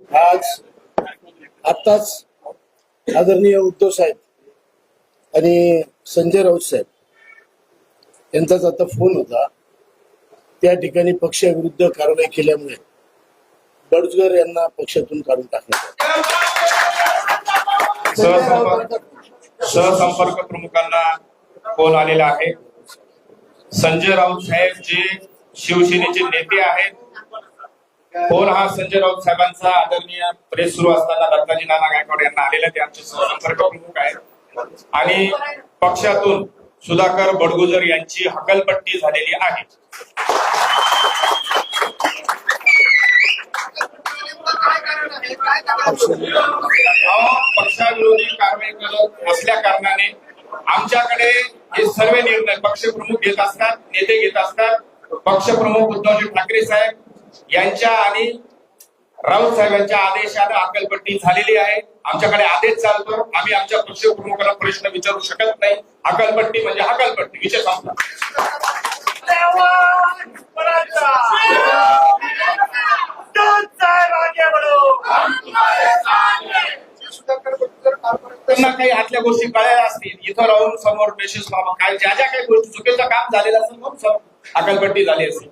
आज आत्ताच आदरणीय उद्धव साहेब आणि संजय राऊत साहेब यांचाच आता फोन होता. त्या ठिकाणी पक्षाविरुद्ध कारवाई केल्यामुळे बडजगर यांना पक्षातून काढून टाकलं सहसंपर्क प्रमुखांना फोन आलेला आहे. संजय राऊत साहेब जे शिवसेनेचे नेते आहेत. फोन हा संजय राऊत साहेबांचा आदरणीय प्रेस सुरू असताना दत्ताजी नाना गायकवाड यांना आलेला ते आमचे सहसंपर्क प्रमुख आहेत. आणि पक्षातून सुधाकर बडगुजर यांची हकलपट्टी झालेली आहे. पक्षाविरोधी कारवाई करत असल्या कारणाने आमच्याकडे हे सर्व निर्णय पक्षप्रमुख घेत असतात नेते घेत असतात. पक्षप्रमुख उद्धवजी ठाकरे साहेब यांच्या आणि राऊत साहेबांच्या आदेशानं अकलपट्टी झालेली आहे. आमच्याकडे आदेश चालतो. आम्ही आमच्या पक्षप्रमुखाला प्रश्न विचारू शकत नाही. अकलपट्टी म्हणजे अकलपट्टी विषय संपला. त्यांना काही आतल्या गोष्टी कळायला असतील. इथं राहून समोर मेसेज बाबा काय ज्या ज्या काही गोष्टी चुकीचं काम झालेलं असेल मग अकलपट्टी झाली असेल.